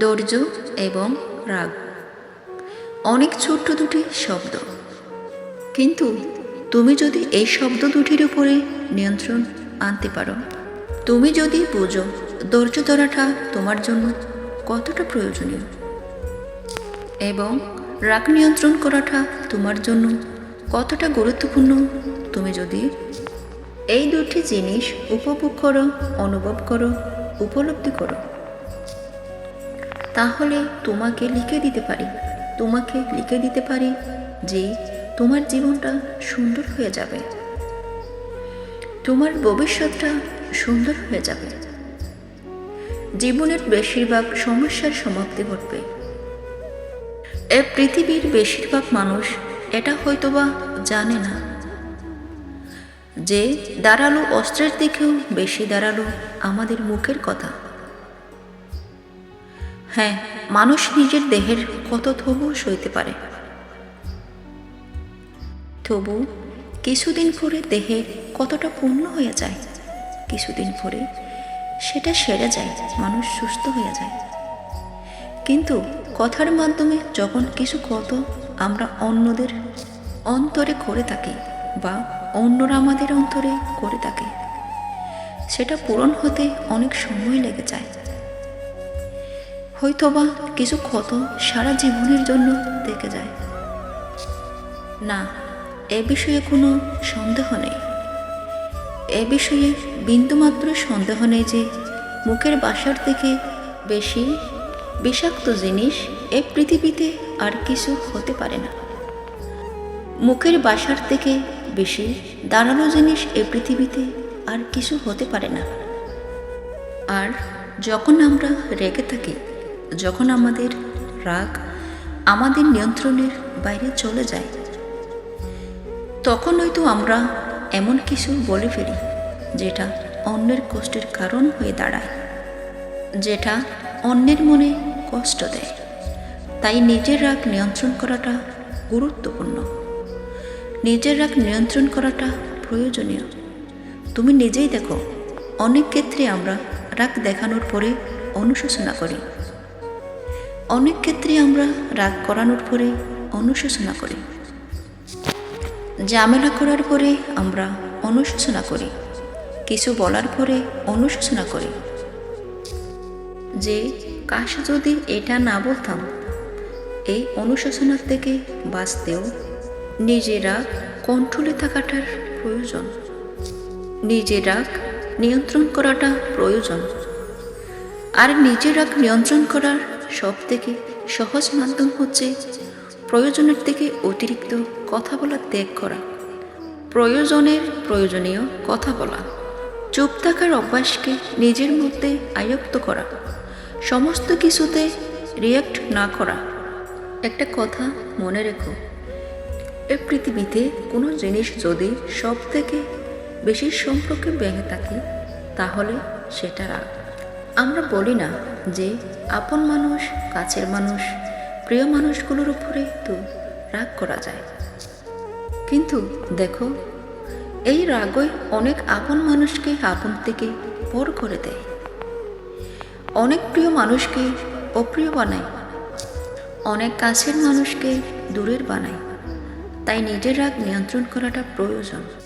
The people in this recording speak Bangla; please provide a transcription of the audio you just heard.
ধৈর্য এবং রাগ। অনেক ছোট্ট দুটি শব্দ। কিন্তু তুমি যদি এই শব্দ দুটির উপরে নিয়ন্ত্রণ আনতে পারো, তুমি যদি বুঝো ধৈর্য ধরাটা তোমার জন্য কতটা প্রয়োজনীয় এবং রাগ নিয়ন্ত্রণ করাটা তোমার জন্য কতটা গুরুত্বপূর্ণ, তুমি যদি এই দুটি জিনিস উপভোগ করো, অনুভব করো, উপলব্ধি করো। তাহলে তোমাকে লিখে দিতে পারি। তোমাকে লিখে দিতে পারি যে তোমার জীবনটা সুন্দর হয়ে যাবে। তোমার ভবিষ্যৎটা সুন্দর হয়ে যাবে। জীবনের বেশিরভাগ সমস্যার সমাপ্তি ঘটবে। এ পৃথিবীর বেশিরভাগ মানুষ এটা হয়তোবা জানে না যে দাঁড়াল অস্ত্রের দিকেও বেশি দাঁড়াল আমাদের মুখের কথা। হ্যাঁ মানুষ নিজের দেহের কত তবু সইতে পারে। তবু কিছুদিন পরে দেহে কতটা পূর্ণ হয়ে যায়, কিছুদিন পরে সেটা সেরে যায়, মানুষ সুস্থ হয়ে যায়। কিন্তু কথার মাধ্যমে যখন কিছু কত আমরা অন্যদের অন্তরে করে থাকি বা অন্যরা আমাদের অন্তরে করে থাকে, সেটা পূরণ হতে অনেক সময় লেগে যায়। হয়তোবা কিছু ক্ষত সারা জীবনের জন্য থেকে যায়। না, এ বিষয়ে কোনো সন্দেহ নেই। এ বিষয়ে বিন্দুমাত্র সন্দেহ নেই যে মুখের বাসার থেকে বেশি বিষাক্ত জিনিস এ পৃথিবীতে আর কিছু হতে পারে না। মুখের বাসার থেকে বেশি দাঁড়ানো জিনিস এ পৃথিবীতে আর কিছু হতে পারে না। আর যখন আমরা রেগে থাকি যখন আমাদের রাগ আমাদের নিয়ন্ত্রণের বাইরে চলে যায়, তখন হয়তো আমরা এমন কিছু বলে ফেলি যেটা অন্যের কষ্টের কারণ হয়ে দাঁড়ায়, যেটা অন্যের মনে কষ্ট দেয়। তাই নিজের রাগ নিয়ন্ত্রণ করাটা গুরুত্বপূর্ণ। নিজের রাগ নিয়ন্ত্রণ করাটা প্রয়োজনীয়। তুমি নিজেই দেখো, অনেক ক্ষেত্রে আমরা রাগ দেখানোর পরে অনুশোচনা করি। অনেক ক্ষেত্রে আমরা রাগ করানোর পরে অনুশোচনা করি। ঝামেলা করার পরে আমরা অনুশোচনা করি। কিছু বলার পরে অনুশোচনা করি। যে, কাশ যদি এটা না বলতাম, এই অনুশোচনার থেকে বাঁচতেও নিজেরা কন্ট্রোলে থাকাটার প্রয়োজন। নিজের রাগ নিয়ন্ত্রণ করাটা প্রয়োজন। আর নিজের নিয়ন্ত্রণ করার সব থেকে সহজ মাধ্যম হচ্ছে প্রয়োজনের থেকে অতিরিক্ত কথা বলা ত্যাগ করা। প্রয়োজনের প্রয়োজনীয় কথা বলা। চুপ থাকার অভ্যাসকে নিজের মধ্যে আয়ত্ত করা। সমস্ত কিছুতে রিয়াক্ট না করা। একটা কথা মনে রেখো, এ পৃথিবীতে কোনো জিনিস যদি সব থেকে বেশি সম্পর্কে ভেঙে থাকে, তাহলে সেটা রাগ। আমরা বলি না যে আপন মানুষ, কাছের মানুষ, প্রিয় মানুষগুলোর উপরে তো রাগ করা যায়। কিন্তু দেখো, এই রাগই অনেক আপন মানুষকে আপন থেকে পর করে দেয়। অনেক প্রিয় মানুষকে অপ্রিয় বানায়। অনেক কাছের মানুষকে দূরের বানায়। তাই নিজের রাগ নিয়ন্ত্রণ করাটা প্রয়োজন।